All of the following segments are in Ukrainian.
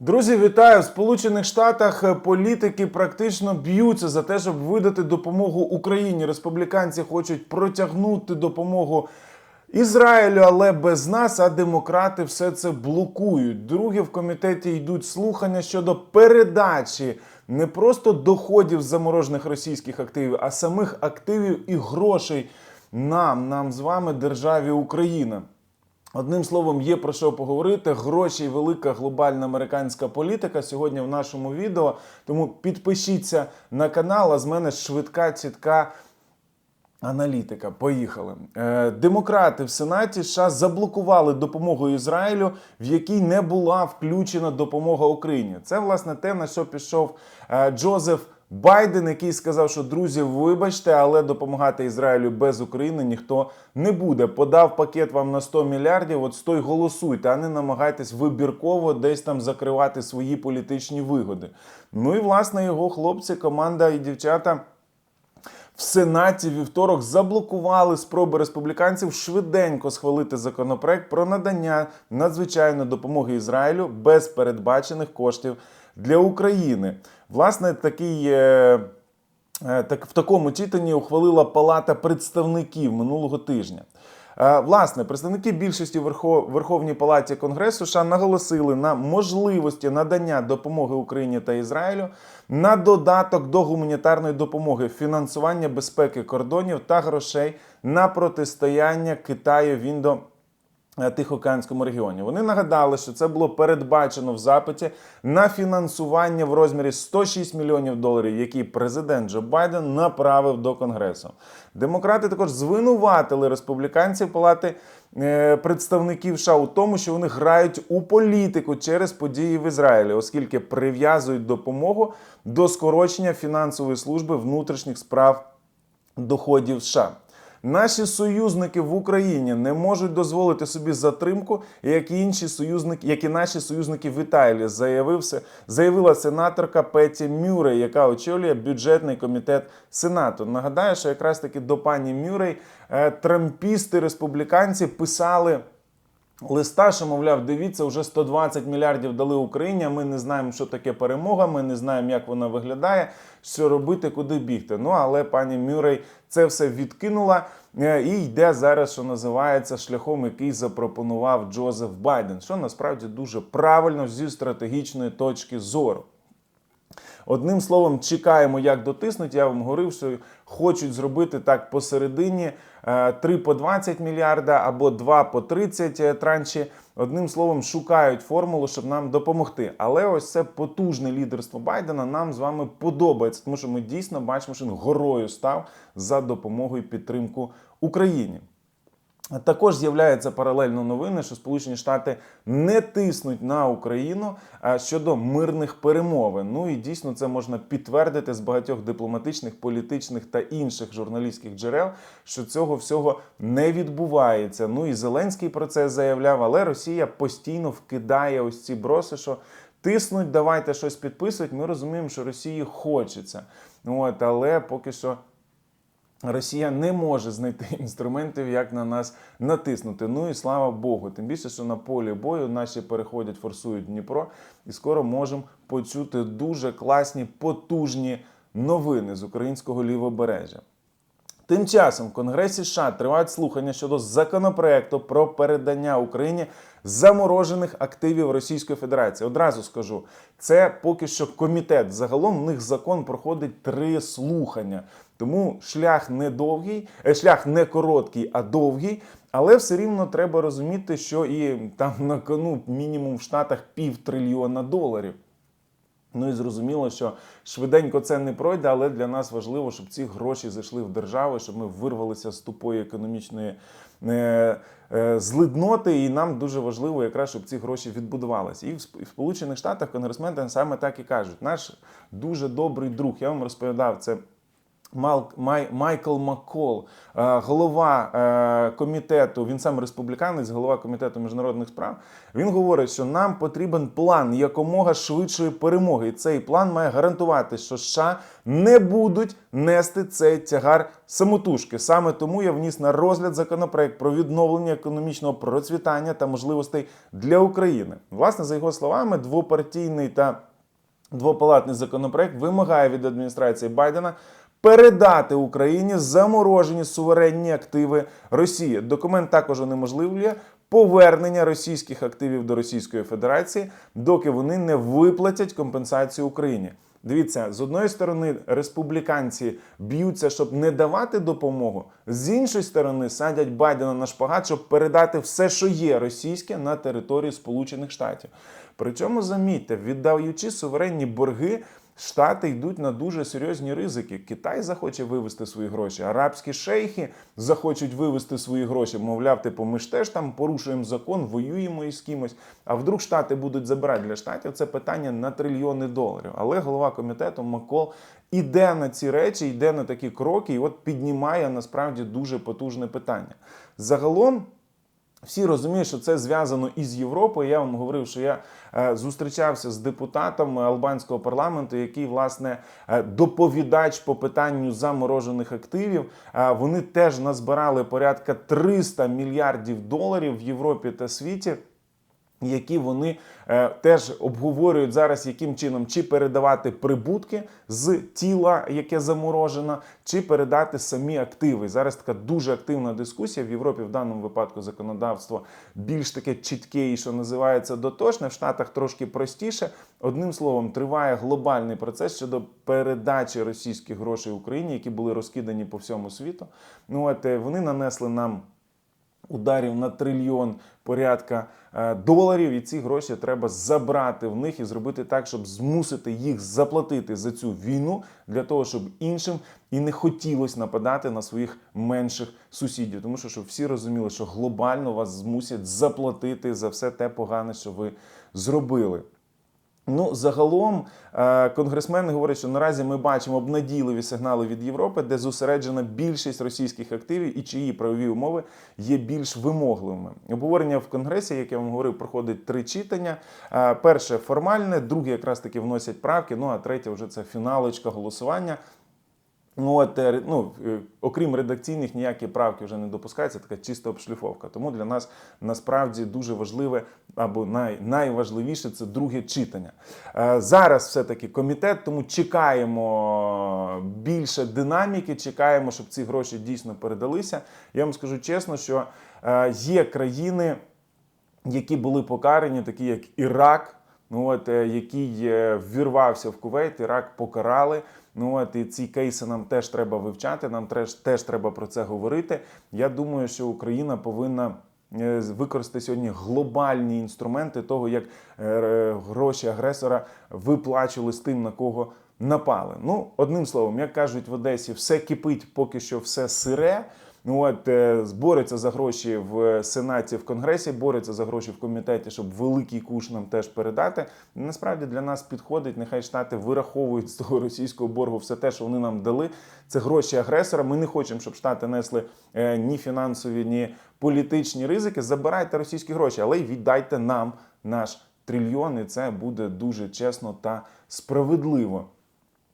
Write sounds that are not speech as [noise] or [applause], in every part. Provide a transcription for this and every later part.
Друзі, вітаю! В Сполучених Штатах е, політики практично б'ються за те, щоб видати допомогу Україні. Республіканці хочуть протягнути допомогу Ізраїлю, але без нас, а демократи все це блокують. Друге, в комітеті йдуть слухання щодо передачі не просто доходів заморожених російських активів, а самих активів і грошей нам, нам з вами, державі Україна. Одним словом, є про що поговорити. Гроші і велика глобальна американська політика сьогодні в нашому відео. Тому підпишіться на канал, а з мене швидка, чітка аналітика. Поїхали. Е, Демократи в Сенаті США заблокували допомогу Ізраїлю, в якій не була включена допомога Україні. Це власне те, на що пішов е, Джозеф. Байден, який сказав, що друзі, вибачте, але допомагати Ізраїлю без України ніхто не буде. Подав пакет вам на 100 мільярдів. От стой голосуйте, а не намагайтесь вибірково десь там закривати свої політичні вигоди. Ну і власне його хлопці, команда і дівчата. В Сенаті вівторок заблокували спроби республіканців швиденько схвалити законопроект про надання надзвичайної допомоги Ізраїлю без передбачених коштів для України. Власне, такий. е, е, Так в такому читанні ухвалила Палата представників минулого тижня. Е, Власне, представники більшості Верхо- Верховній Палаті Конгресу США наголосили на можливості надання допомоги Україні та Ізраїлю на додаток до гуманітарної допомоги, фінансування безпеки кордонів та грошей на протистояння Китаю в індо Тихоокеанському регіоні. Вони нагадали, що це було передбачено в запиті на фінансування в розмірі 106 мільйонів доларів, які президент Джо Байден направив до Конгресу. Демократи також звинуватили республіканців палати е, представників США у тому, що вони грають у політику через події в Ізраїлі, оскільки прив'язують допомогу до скорочення фінансової служби внутрішніх справ доходів США. Наші союзники в Україні не можуть дозволити собі затримку, як і інші союзники, як і наші союзники в Італії, заявився, заявила сенаторка Петі Мюррей, яка очолює бюджетний комітет Сенату. Нагадаю, що якраз таки до пані Мюррей е, трампісти республіканці писали. Листа, що, мовляв, дивіться, вже 120 мільярдів дали Україні. Ми не знаємо, що таке перемога. Ми не знаємо, як вона виглядає, що робити, куди бігти. Ну але пані Мюррей це все відкинула е, і йде зараз, що називається, шляхом, який запропонував Джозеф Байден, що насправді дуже правильно зі стратегічної точки зору. Одним словом, чекаємо, як дотиснуть. Я вам говорив, що хочуть зробити так посередині е, 3 по 20 мільярда або 2 по 30 е, транші. Одним словом, шукають формулу, щоб нам допомогти. Але ось це потужне лідерство Байдена нам з вами подобається, тому що ми дійсно бачимо, що він горою став за допомогою підтримку Україні. Також з'являються паралельно новини, що Сполучені Штати не тиснуть на Україну щодо мирних перемовин. Ну і дійсно це можна підтвердити з багатьох дипломатичних, політичних та інших журналістських джерел, що цього всього не відбувається. Ну і Зеленський про це заявляв, але Росія постійно вкидає ось ці броси, що тиснуть, давайте щось підписують. Ми розуміємо, що Росії хочеться. От, але поки що. Росія не може знайти [laughs] інструментів, як на нас натиснути. Ну і слава Богу. Тим більше, що на полі бою наші переходять, форсують Дніпро, і скоро можемо почути дуже класні, потужні новини з українського лівобережжя. Тим часом в Конгресі США тривають слухання щодо законопроекту про передання Україні заморожених активів Російської Федерації. Одразу скажу, це поки що комітет. Загалом в них закон проходить три слухання. Тому шлях не довгий, е, шлях не короткий, а довгий. Але все рівно треба розуміти, що і там на кону мінімум в Штатах пів трильйона доларів. Ну і зрозуміло, що швиденько це не пройде, але для нас важливо, щоб ці гроші зайшли в державу, щоб ми вирвалися з тупої економічної е, е, злидноти. І нам дуже важливо, якраз щоб ці гроші відбудувалися. І в Сполучених Штатах конгресмени саме так і кажуть. Наш дуже добрий друг. Я вам розповідав це Майкл Маккол, е, голова е, комітету, він сам республіканець, голова комітету міжнародних справ. Він говорить, що нам потрібен план якомога швидшої перемоги. І цей план має гарантувати, що США не будуть нести цей тягар самотужки. Саме тому я вніс на розгляд законопроект про відновлення економічного процвітання та можливостей для України. Власне, за його словами, двопартійний та Двопалатний законопроект вимагає від адміністрації Байдена передати Україні заморожені суверенні активи Росії. Документ також унеможливлює повернення російських активів до Російської Федерації, доки вони не виплатять компенсацію Україні. Дивіться, з одної сторони, республіканці б'ються, щоб не давати допомогу, з іншої сторони, садять Байдена на шпагат, щоб передати все, що є російське, на територію Сполучених Штатів. Причому замітьте, віддаючи суверенні борги. Штати йдуть на дуже серйозні ризики. Китай захоче вивести свої гроші, арабські шейхи захочуть вивести свої гроші. Мовляв, типу, ми ж теж там порушуємо закон, воюємо із кимось. А вдруг штати будуть забирати для штатів це питання на трильйони доларів. Але голова комітету Макол іде на ці речі, йде на такі кроки, і от піднімає насправді дуже потужне питання. Загалом. Всі розуміють, що це зв'язано із Європою. Я вам говорив, що я е, зустрічався з депутатом албанського парламенту, який власне е, доповідач по питанню заморожених активів. Е, вони теж назбирали порядка 300 мільярдів доларів в Європі та світі які вони е, теж обговорюють зараз, яким чином чи передавати прибутки з тіла, яке заморожено, чи передати самі активи. Зараз така дуже активна дискусія в Європі. В даному випадку законодавство більш таке чітке і що називається дотошне. В Штатах трошки простіше. Одним словом, триває глобальний процес щодо передачі російських грошей Україні, які були розкидані по всьому світу. Ну от е, вони нанесли нам ударів на трильйон порядка е, доларів, і ці гроші треба забрати в них і зробити так, щоб змусити їх заплатити за цю війну для того, щоб іншим і не хотілося нападати на своїх менших сусідів. Тому що щоб всі розуміли, що глобально вас змусять заплатити за все те погане, що ви зробили. Ну, загалом, е, конгресмени говорять, що наразі ми бачимо обнадійливі сигнали від Європи, де зосереджена більшість російських активів і чиї правові умови є більш вимогливими. Обговорення в конгресі, як я вам говорив, проходить три читання. Е, Перше формальне, друге якраз таки вносять правки. Ну а третє вже це фіналочка голосування. Ну, от, е, ну, е, окрім редакційних, ніякі правки вже не допускаються, така чиста обшліфовка. Тому для нас насправді дуже важливе або най, найважливіше це друге читання. Е, Зараз все-таки комітет, тому чекаємо більше динаміки, чекаємо, щоб ці гроші дійсно передалися. Я вам скажу чесно, що є країни, які були покарані, такі як Ірак. Ну от е, який е, ввірвався в Кувейт, Ірак покарали. Ну от і ці кейси нам теж треба вивчати. Нам теж теж треба про це говорити. Я думаю, що Україна повинна. е, Використати сьогодні глобальні інструменти того, як гроші агресора виплачували з тим, на кого напали. Ну, одним словом, як кажуть в Одесі, все кипить, поки що все сире. Ну от е, борються за гроші в Сенаті, в Конгресі, борються за гроші в комітеті, щоб великий куш нам теж передати. Насправді для нас підходить. Нехай штати вираховують з того російського боргу все те, що вони нам дали. Це гроші агресора. Ми не хочемо, щоб штати несли е, ні фінансові, ні політичні ризики. Забирайте російські гроші, але й віддайте нам наш трильйон, і це буде дуже чесно та справедливо.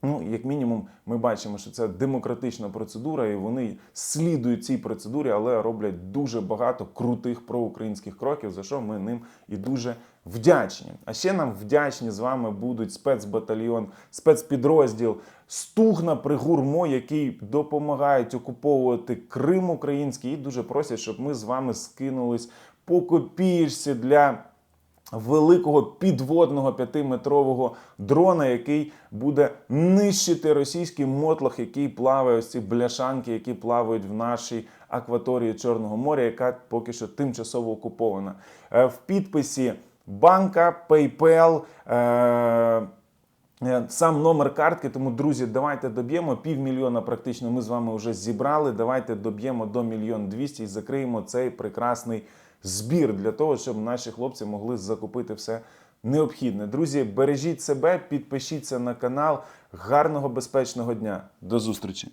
Ну, як мінімум, ми бачимо, що це демократична процедура, і вони слідують цій процедурі, але роблять дуже багато крутих проукраїнських кроків, за що ми ним і дуже вдячні. А ще нам вдячні з вами будуть спецбатальйон, спецпідрозділ Стугна при гурмо, який допомагають окуповувати Крим український, і дуже просять, щоб ми з вами скинулись по копієчці для великого підводного п'ятиметрового дрона, який буде нищити російський мотлох, який плаває ось ці бляшанки, які плавають в нашій акваторії Чорного моря, яка поки що тимчасово окупована. Е, В підписі банка, PayPal, е, е, Сам номер картки, тому друзі, давайте доб'ємо півмільйона. Практично ми з вами вже зібрали. Давайте доб'ємо до мільйон двісті і закриємо цей прекрасний збір для того, щоб наші хлопці могли закупити все необхідне. Друзі, бережіть себе, підпишіться на канал. Гарного безпечного дня. До зустрічі!